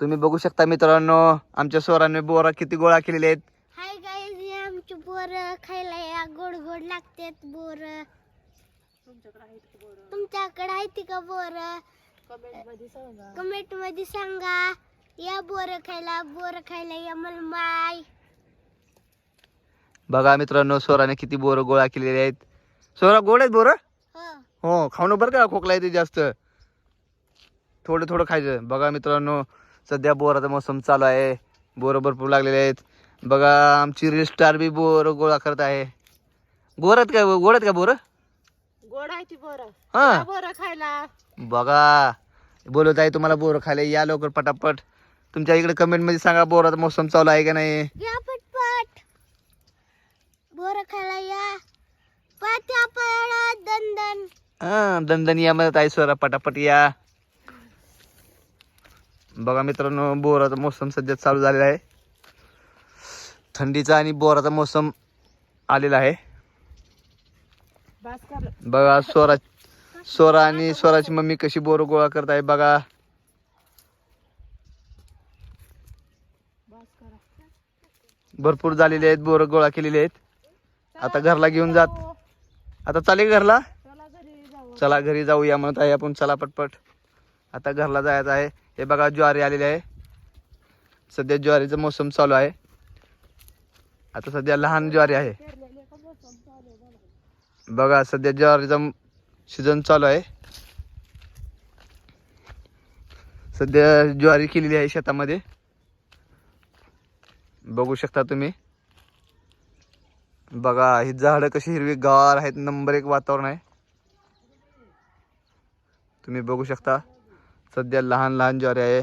तुम्ही बघू शकता मित्रांनो आमच्या स्वरांनी बोरा किती गोळा केलेले आहेत. हाय गाईज हे आमचे बोर खायला या गोड गोड लागतात बोर. तुमच्याकडे आहेत का बोर? कमेंटमध्ये सांगा. या बोर खायला बोर खायला या मला माय बघा मित्रांनो स्वराने किती बोर गोळा केलेले आहेत. स्वरा गोड आहेत बोर? हो. हो खाऊन बरं का खोकला येते जास्त. थोडं थोडं खायचं. बघा मित्रांनो सध्या बोराचा मोसम चालू आहे. बोरं भरपूर लागलेले आहेत. बघा आमची रील स्टार बी बोर गोळा करत आहे. गोड आहेत का गोड आहेत का बोर? गोड आहे ती बोर. हा. बोर खायला. बघा. बोलत आहे तुम्हाला बोर खायला. या लवकर पटापट. तुमच्या इकडे कमेंटमध्ये सांगा बोराचा मोसम चालू आहे का नाही. या पटपट. बोर खायला या. पळा दंदन हा दणदण या मदत आहे स्वरा पटापट या. बघा मित्रांनो बोराचा मोसम सध्या चालू झालेला आहे. थंडीचा आणि बोराचा मोसम आलेला आहे. बघा स्वरा स्वरा आणि स्वराची मम्मी कशी बोर गोळा करत आहे बघा. भरपूर झालेले आहेत बोर गोळा केलेले आहेत. आता घरला घेऊन जात. आता चालेल घरला? चला घरी जाऊ. चला घरी जाऊया म्हणत आहे आपण. चला पटपट. आता घरला जायचं आहे. हे बघा ज्वारी आलेली आहे. सध्या ज्वारीचं मोसम चालू आहे. आता सध्या लहान ज्वारी आहे. बघा. बघा सध्या ज्वारीचा सीझन चालू आहे. सध्या ज्वारी केलेली आहे शेतामध्ये. बघू शकता तुम्ही. बघा ही झाडं कशी हिरवी गार आहेत. नंबर एक वातावरण आहे. तुम्ही बघू शकता. सध्या लहान लहान ज्वारी आहे.